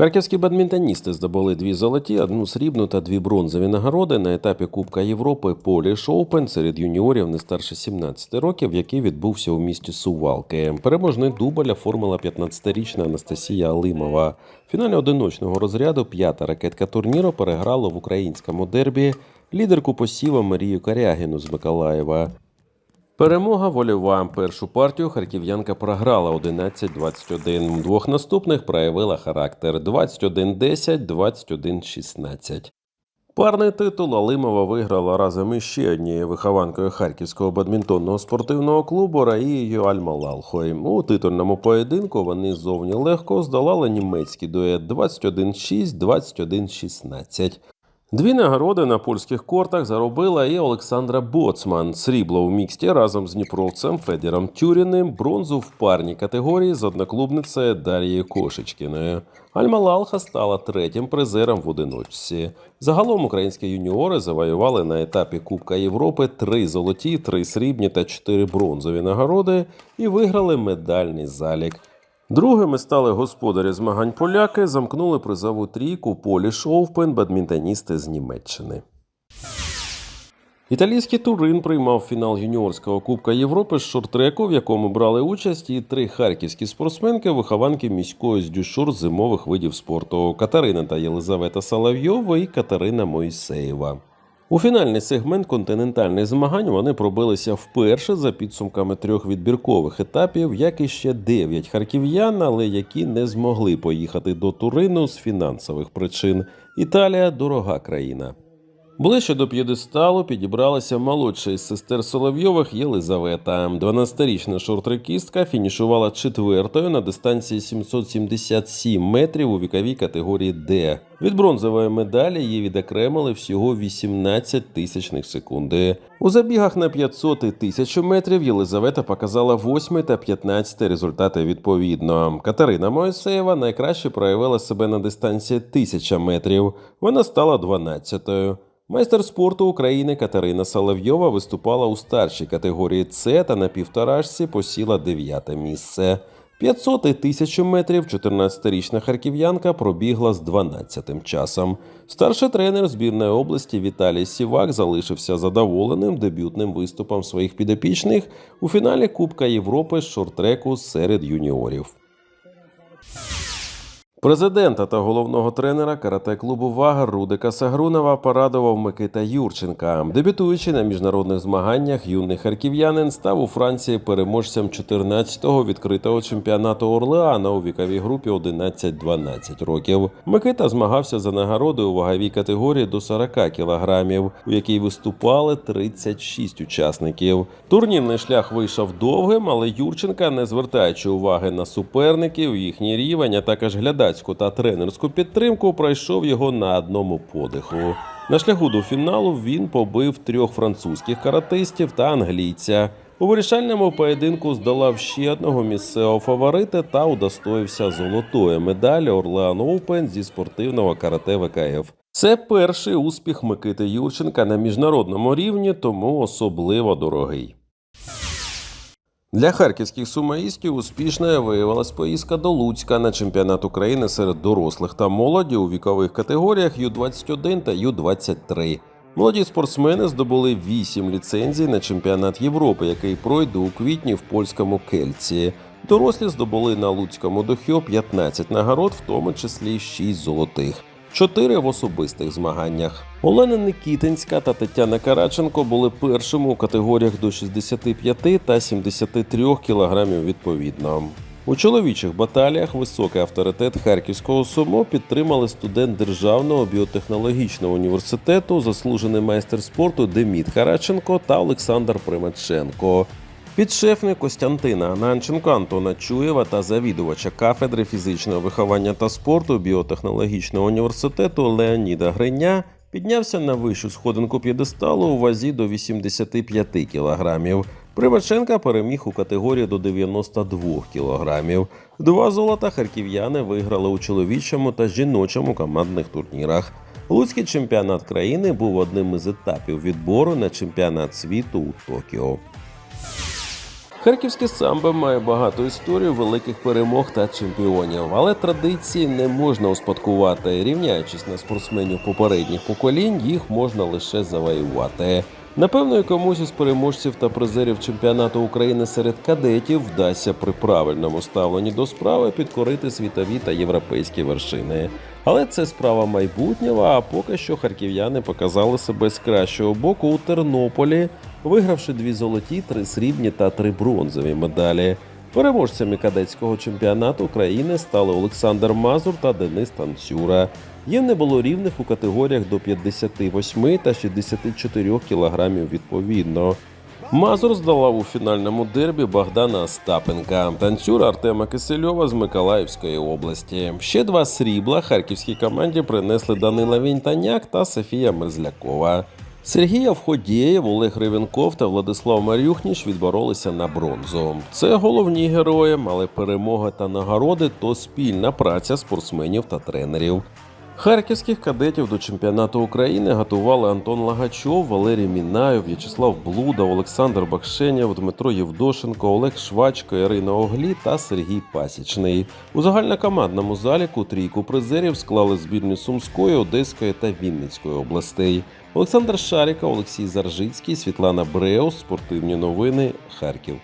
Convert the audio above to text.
Харківські бадмінтоністи здобули дві золоті, одну срібну та дві бронзові нагороди на етапі Кубка Європи Polish Open серед юніорів не старше 17 років, який відбувся у місті Сувалки. Переможний дубль оформила 15-річна Анастасія Алимова. В фіналі одиночного розряду п'ята ракетка турніру переграла в українському дербі лідерку посіва Марію Карягіну з Миколаєва. Перемога вольова. Першу партію харків'янка програла 11-21. У двох наступних проявила характер 21-10, 21-16. Парний титул Алимова виграла разом із ще однією вихованкою Харківського бадмінтонного спортивного клубу Раїєю Альмалалхой. У титульному поєдинку вони зовні легко здолали німецький дует 21-6, 21-16. Дві нагороди на польських кортах заробила і Олександра Боцман. Срібло у міксті разом з дніпровцем Федіром Тюріним, бронзу в парній категорії з одноклубницею Дарією Кошечкіною. Альма-Лалха стала третім призером в одиночці. Загалом українські юніори завоювали на етапі Кубка Європи три золоті, три срібні та чотири бронзові нагороди і виграли медальний залік. Другими стали господарі змагань поляки, замкнули призову трійку Поліш Оупен бадмінтоністи з Німеччини. Італійський Турин приймав фінал юніорського Кубка Європи з шорт-треку, в якому брали участь і три харківські спортсменки, вихованки міської з дюшур зимових видів спорту Катерина та Єлизавета Соловйова і Катерина Моїсеєва. У фінальний сегмент континентальних змагань вони пробилися вперше за підсумками трьох відбіркових етапів, як і ще дев'ять харків'ян, але які не змогли поїхати до Турину з фінансових причин. Італія дорога країна. Ближче до п'єдесталу підібралася молодша із сестер Соловйових Єлизавета. 12-річна шортрекістка фінішувала четвертою на дистанції 777 метрів у віковій категорії Д. Від бронзової медалі її відокремили всього 18 тисячних секунди. У забігах на 500 і 1000 метрів Єлизавета показала 8 та 15 результати відповідно. Катерина Моїсеєва найкраще проявила себе на дистанції 1000 метрів. Вона стала 12-ю. Майстер спорту України Катерина Соловйова виступала у старшій категорії С та на півторашці посіла дев'яте місце. 500 і 1000 метрів 14-річна харків'янка пробігла з 12-тим часом. Старший тренер збірної області Віталій Сівак залишився задоволеним дебютним виступом своїх підопічних у фіналі Кубка Європи з шорт-треку серед юніорів. Президента та головного тренера карате-клубу Вагар Рудика Сагрунова порадував Микита Юрченка. Дебютуючи на міжнародних змаганнях, юний харків'янин став у Франції переможцем 14-го відкритого чемпіонату Орлеана у віковій групі 11-12 років. Микита змагався за нагородою у ваговій категорії до 40 кілограмів, у якій виступали 36 учасників. Турнірний шлях вийшов довгим, але Юрченка, не звертаючи уваги на суперників, їхній рівень, а також глядацьку та тренерську підтримку, пройшов його на одному подиху. На шляху до фіналу він побив трьох французьких каратистів та англійця. У вирішальному поєдинку здолав ще одного місцевого фаворита та удостоївся золотої медалі Орлеан Оупен зі спортивного карате ВКФ. Це перший успіх Микити Юрченка на міжнародному рівні, тому особливо дорогий. Для харківських сумаїстів успішною виявилась поїздка до Луцька на чемпіонат України серед дорослих та молоді у вікових категоріях Ю-21 та Ю-23. Молоді спортсмени здобули 8 ліцензій на чемпіонат Європи, який пройде у квітні в польському Кельці. Дорослі здобули на Луцькому дохьо 15 нагород, в тому числі 6 золотих. Чотири в особистих змаганнях. Олена Никітинська та Тетяна Караченко були першими у категоріях до 65 та 73 кілограмів відповідно. У чоловічих баталіях високий авторитет харківського сумо підтримали студент Державного біотехнологічного університету, заслужений майстер спорту Деміт Караченко та Олександр Примаченко. Підшефник Костянтина Ананченко, Антона Чуєва та завідувача кафедри фізичного виховання та спорту біотехнологічного університету Леоніда Гриня піднявся на вищу сходинку п'єдесталу у вазі до 85 кілограмів. Примаченка переміг у категорії до 92 кілограмів. Два золота харків'яни виграли у чоловічому та жіночому командних турнірах. Луцький чемпіонат країни був одним із етапів відбору на чемпіонат світу у Токіо. Харківське самбо має багато історій великих перемог та чемпіонів, але традиції не можна успадкувати. Рівняючись на спортсменів попередніх поколінь, їх можна лише завоювати. Напевно, комусь із переможців та призерів чемпіонату України серед кадетів вдасться при правильному ставленні до справи підкорити світові та європейські вершини. Але це справа майбутнього. А поки що харків'яни показали себе з кращого боку у Тернополі, вигравши дві золоті, три срібні та три бронзові медалі. Переможцями кадетського чемпіонату України стали Олександр Мазур та Денис Танцюра. Їм не було рівних у категоріях до 58 та 64 кілограмів відповідно. Мазур здолав у фінальному дербі Богдана Остапенка, танцюра Артема Кисельова з Миколаївської області. Ще два срібла харківській команді принесли Данила Вінтаняк та Софія Мерзлякова. Сергій Авходєєв, Олег Ревенков та Владислав Марюхніч відборолися на бронзу. Це головні герої, але перемога та нагороди то спільна праця спортсменів та тренерів. Харківських кадетів до чемпіонату України готували Антон Лагачов, Валерій Мінаєв, В'ячеслав Блуда, Олександр Бакшенєв, Дмитро Євдошенко, Олег Швачко, Ірина Оглі та Сергій Пасічний. У загальнокомандному заліку трійку призерів склали збірні Сумської, Одеської та Вінницької областей. Олександр Шаріка, Олексій Заржицький, Світлана Бреус, спортивні новини, Харків.